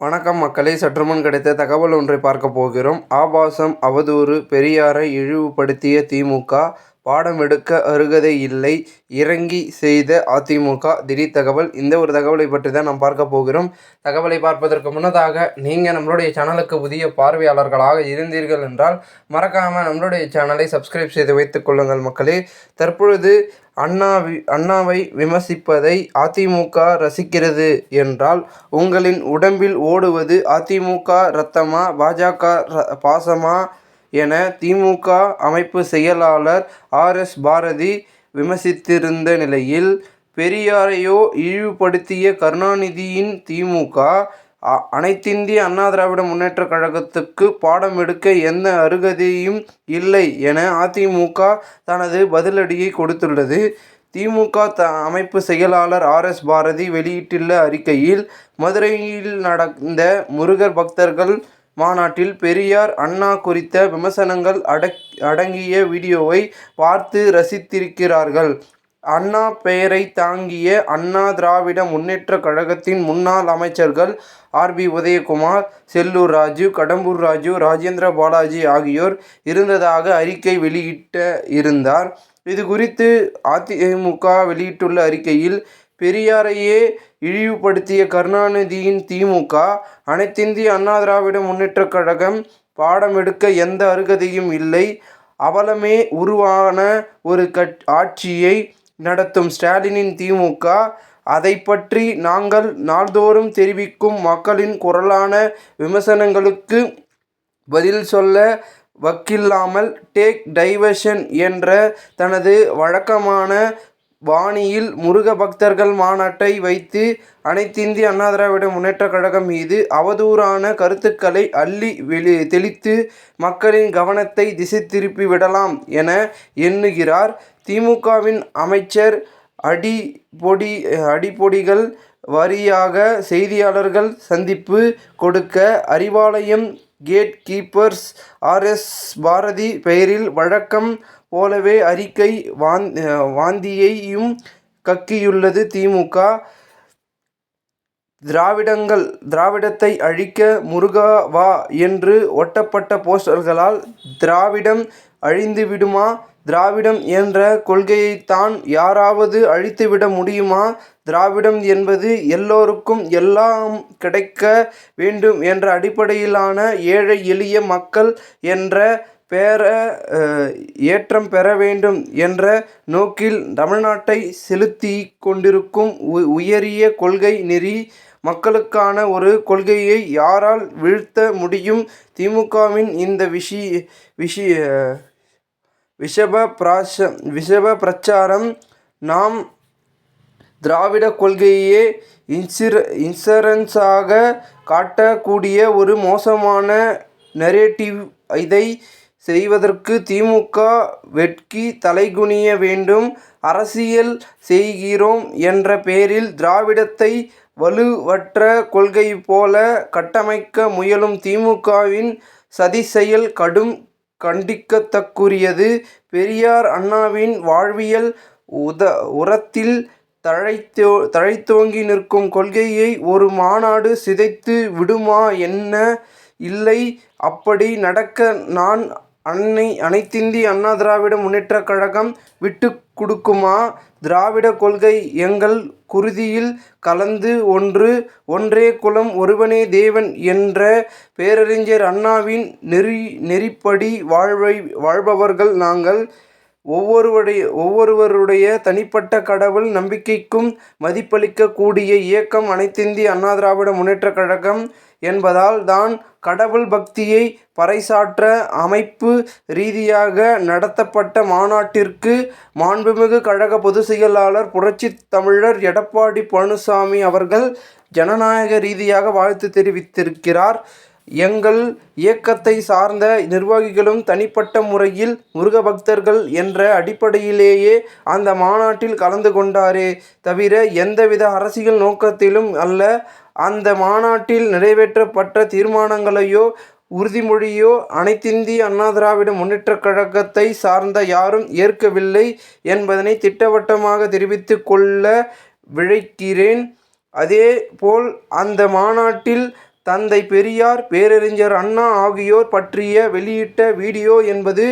வணக்கம் மக்களே. சற்றுமுன் கிடைத்த தகவல் ஒன்றை பார்க்க போகிறோம். ஆபாசம் அவதூறு பெரியாரை இழிவுபடுத்திய திமுக பாடம் எடுக்க அருகதை இல்லை இறங்கி செய்த அதிமுக. திடீர் தகவல் இந்த ஒரு தகவலை பற்றி தான் நாம் பார்க்க போகிறோம். தகவலை பார்ப்பதற்கு முன்னதாக நீங்கள் நம்மளுடைய சேனலுக்கு புதிய பார்வையாளர்களாக இருந்தீர்கள் என்றால் மறக்காமல் நம்மளுடைய சேனலை சப்ஸ்கிரைப் செய்து வைத்துக் கொள்ளுங்கள் மக்களே. தற்பொழுது அண்ணாவி அண்ணாவை விமர்சிப்பதை அதிமுக ரசிக்கிறது என்றால் உங்களின் உடம்பில் ஓடுவது அதிமுக ரத்தமா பாஜக ர- பாசமா என திமுக அமைப்பு செயலாளர் ஆர். எஸ். பாரதி விமர்சித்திருந்த நிலையில் பெரியாரையோ இழிவுபடுத்திய கருணாநிதியின் திமுக அனைத்திந்திய அண்ணா திராவிட முன்னேற்ற கழகத்துக்கு பாடம் எடுக்க எந்த அருகதையும் இல்லை என அதிமுக தனது பதிலடியை கொடுத்துள்ளது. திமுக த அமைப்பு செயலாளர் ஆர் எஸ் பாரதி வெளியிட்டுள்ள அறிக்கையில் மதுரையில் நடந்த முருகர் பக்தர்கள் மாநாட்டில் பெரியார் அண்ணா குறித்த விமர்சனங்கள் அடக் அடங்கிய வீடியோவை பார்த்து ரசித்திருக்கிறார்கள். அண்ணா பெயரை தாங்கிய அண்ணா திராவிட முன்னேற்ற கழகத்தின் முன்னாள் அமைச்சர்கள் ஆர்பி உதயகுமார் செல்லூர் ராஜு கடம்பூர் ராஜு ராஜேந்திர பாலாஜி ஆகியோர் இருந்ததாக அறிக்கை வெளியிட்ட இருந்தார். இது குறித்து அதிமுக வெளியிட்டுள்ள அறிக்கையில் பெரியாரையே இழிவுபடுத்திய கருணாநிதியின் திமுக அனைத்திந்திய அண்ணா திராவிட முன்னேற்றக் கழகம் பாடம் எடுக்க எந்த அருகதையும் இல்லை. அவலமே உருவான ஒரு கட் ஆட்சியை நடத்தும் ஸ்டாலினின் திமுக அதை பற்றி நாங்கள் நாள்தோறும் தெரிவிக்கும் மக்களின் குரலான விமர்சனங்களுக்கு பதில் சொல்ல வக்கில்லாமல் டேக் டைவர்ஷன் என்ற தனது வழக்கமான பாணியில் முருக பக்தர்கள் மாநாட்டை வைத்து அனைத்திந்திய அண்ணா திராவிட முன்னேற்றக் கழகம் மீது அவதூறான கருத்துக்களை அள்ளி வெளி தெளித்து மக்களின் கவனத்தை திசை திருப்பி விடலாம் என எண்ணுகிறார் திமுகவின் அமைச்சர் அடிபொடி அடிப்பொடிகள் வாரியாக செய்தியாளர்கள் சந்திப்பு கொடுக்க Arivalayam gate keepers R S Bharathi பெயரில் வழக்கம் போலவே அறிக்கை வாந் வாந்தியையும் கக்கியுள்ளது திமுக. திராவிடங்கள் திராவிடத்தை அழிக்க முருகா வா என்று ஒட்டப்பட்ட போஸ்டர்களால் திராவிடம் அழிந்து விடுமா? திராவிடம் என்ற கொள்கையைத்தான் யாராவது அழித்துவிட முடியுமா? திராவிடம் என்பது எல்லோருக்கும் எல்லாம் கிடைக்க வேண்டும் என்ற அடிப்படையிலான ஏழை எளிய மக்கள் என்ற பேர ஏற்றம் பெற வேண்டும் என்ற நோக்கில் தமிழ்நாட்டை செலுத்தி கொண்டிருக்கும் உ- உயரிய கொள்கை நெறி மக்களுக்கான ஒரு கொள்கையை யாரால் வீழ்த்த முடியும்? திமுகவின் இந்த விஷி விஷி விஷப பிராச விஷப பிரச்சாரம். நாம் திராவிட கொள்கையே இன்சிர இன்சூரன்ஸாக காட்டக்கூடிய ஒரு மோசமான நெரேட்டிவ் இதை செய்வதற்கு திமுக வெட்கி தலைகுனிய வேண்டும். அரசியல் செய்கிறோம் என்ற பெயரில் திராவிடத்தை வலுவற்ற கொள்கை போல கட்டமைக்க முயலும் திமுகவின் சதி செயல் கடும் கண்டிக்கத்தக்குரியது. பெரியார் அண்ணாவின் வாழ்வியல் உத உரத்தில் தழைத்தோ தழைத்தோங்கி நிற்கும் கொள்கையை ஒரு மாநாடு சிதைத்து விடுமா என்ன? இல்லை அப்படி நடக்க நான் அன்னை அனைத்திந்திய அண்ணா திராவிட முன்னேற்றக் கழகம் விட்டு கொடுக்குமா? திராவிட கொள்கை எங்கள் குருதியில் கலந்து ஒன்று ஒன்றே குலம் ஒருவனே தேவன் என்ற பேரறிஞர் அண்ணாவின் நெறி நெறிப்படி வாழ்வை வாழ்பவர்கள் நாங்கள் ஒவ்வொருவருடைய ஒவ்வொருவருடைய தனிப்பட்ட கடவுள் நம்பிக்கைக்கும் மதிப்பளிக்கக்கூடிய இயக்கம் அனைத்திந்திய அண்ணா திராவிட முன்னேற்றக் கழகம் என்பதால் தான் கடவுள் பக்தியை பறைசாற்ற அமைப்பு ரீதியாக நடத்தப்பட்ட மாநாட்டிற்கு மாண்புமிகு கழக பொதுச் செயலாளர் புரட்சித் தமிழர் எடப்பாடி பழனிசாமி அவர்கள் ஜனநாயக ரீதியாக வாழ்த்து தெரிவித்திருக்கிறார். எங்கள் இயக்கத்தை சார்ந்த நிர்வாகிகளும் தனிப்பட்ட முறையில் முருக பக்தர்கள் என்ற அடிப்படையிலேயே அந்த மாநாட்டில் கலந்து கொண்டாரே தவிர எந்தவித அரசியல் நோக்கத்திலும் அல்ல. அந்த மாநாட்டில் நிறைவேற்றப்பட்ட தீர்மானங்களையோ உறுதிமொழியோ அனைத்திந்திய அண்ணா திராவிட முன்னேற்றக் கழகத்தை சார்ந்த யாரும் ஏற்கவில்லை என்பதனை திட்டவட்டமாக தெரிவித்து கொள்ள விழைக்கிறேன் அதேபோல் அந்த மாநாட்டில் தந்தை பெரியார் பேரறிஞர் அண்ணா ஆகியோர் பற்றிய வெளியிட்ட வீடியோ என்பது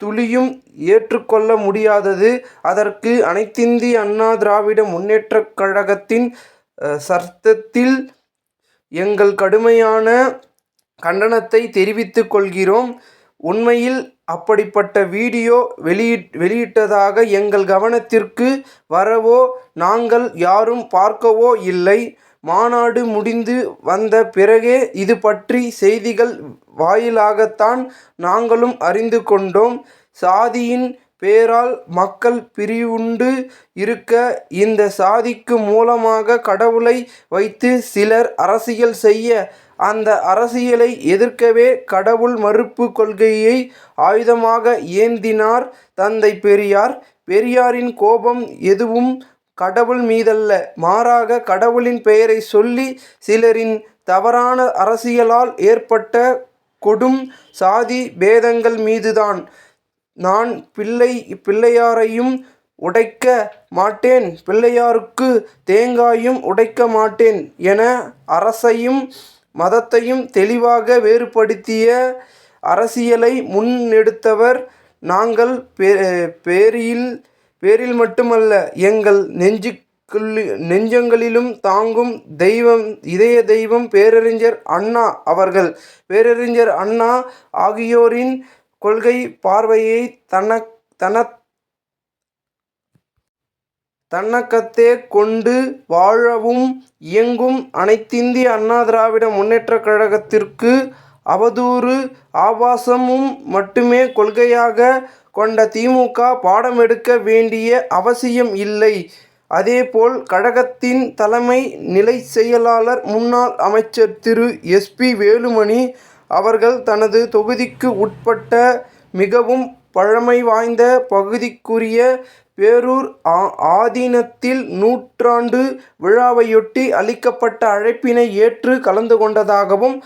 துளியும் ஏற்றுக்கொள்ள முடியாதது. அதற்கு அனைத்திந்திய அண்ணா திராவிட முன்னேற்றக் கழகத்தின் சர்த்தத்தில் எங்கள் கடுமையான கண்டனத்தை தெரிவித்துக் கொள்கிறோம். உண்மையில் அப்படிப்பட்ட வீடியோ வெளியிட்டதாக எங்கள் கவனத்திற்கு வரவோ நாங்கள் யாரும் பார்க்கவோ இல்லை. மாநாடு முடிந்து வந்த பிறகே இது பற்றி செய்திகள் வாயிலாகத்தான் நாங்களும் அறிந்து கொண்டோம். சாதியின் பேரால் மக்கள் பிரிவுண்டு இருக்க இந்த சாதிக்கு மூலமாக கடவுளை வைத்து சிலர் அரசியல் செய்ய அந்த அரசியலை எதிர்க்கவே கடவுள் மறுப்பு கொள்கையை ஆயுதமாக ஏந்தினார் தந்தை பெரியார். பெரியாரின் கோபம் எதுவும் கடவுள் மீதல்ல. மாறாக கடவுளின் பெயரை சொல்லி சிலரின் தவறான அரசியலால் ஏற்பட்ட கொடும் சாதி பேதங்கள் மீதுதான். நான் பிள்ளை பிள்ளையாரையும் உடைக்க மாட்டேன் பிள்ளையாருக்கு தேங்காயும் உடைக்க மாட்டேன் என அரசையும் மதத்தையும் தெளிவாக வேறுபடுத்திய அரசியலை முன்னெடுத்தவர் நாங்கள். பேரில் மட்டுமல்ல எங்கள் நெஞ்சங்களிலும் தாங்கும் தெய்வம் இதய தெய்வம் பேரறிஞர் அண்ணா அவர்கள். பேரறிஞர் அண்ணா ஆகியோரின் கொள்கை பார்வையை தன்னகத்தே கொண்டு வாழவும் இயங்கும் அனைத்திந்திய அண்ணா திராவிட முன்னேற்றக் கழகத்திற்கு அவதூறு ஆபாசமும் மட்டுமே கொள்கையாக கொண்ட திமுக பாடம் எடுக்க வேண்டிய அவசியம் இல்லை. அதேபோல் கழகத்தின் தலைமை நிலை செயலாளர் முன்னாள் அமைச்சர் திரு. எஸ். பி. வேலுமணி அவர்கள் தனது தொகுதிக்கு உட்பட்ட மிகவும் பழமை வாய்ந்த பகுதிக்குரிய பேரூர் ஆதீனத்தில் நூற்றாண்டு விழாவையொட்டி அளிக்கப்பட்ட அழைப்பினை ஏற்று கலந்து கொண்டதாகவும்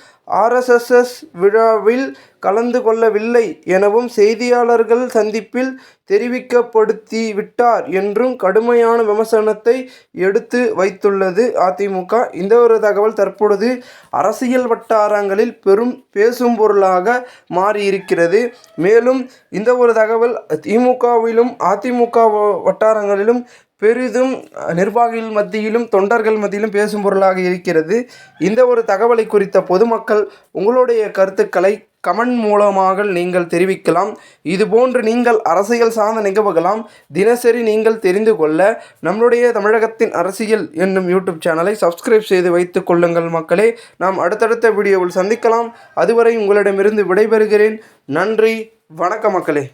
ஆர்எஸ்எஸ்எஸ் விழாவில் கலந்து கொள்ளவில்லை எனவும் செய்தியாளர்கள் சந்திப்பில் தெரிவிக்கப்படுத்திவிட்டார் என்றும் கடுமையான விமர்சனத்தை எடுத்து வைத்துள்ளது அதிமுக இந்த ஒரு தகவல் தற்பொழுது அரசியல் வட்டாரங்களில் பெரும் பேசுபொருளாக மாறியிருக்கிறது. மேலும் இந்தவொரு தகவல் திமுகவிலும் அதிமுக வட்டாரங்களிலும் பெரிதும் நிர்வாகிகள் மத்தியிலும் தொண்டர்கள் மத்தியிலும் பேசும் பொருளாக இருக்கிறது. இந்த ஒரு தகவலை குறித்த பொதுமக்கள் உங்களுடைய கருத்துக்களை கமெண்ட் மூலமாக நீங்கள் தெரிவிக்கலாம். இதுபோன்று நீங்கள் அரசியல் சார்ந்த நிகழ்வுகளாம் தினசரி நீங்கள் தெரிந்து கொள்ள நம்முடைய தமிழகத்தின் அரசியல் என்னும் யூடியூப் சேனலை சப்ஸ்கிரைப் செய்து வைத்துக் கொள்ளுங்கள் மக்களே. நாம் அடுத்தடுத்த வீடியோவில் சந்திக்கலாம். அதுவரை உங்களிடமிருந்து விடைபெறுகிறேன். நன்றி வணக்கம் மக்களே.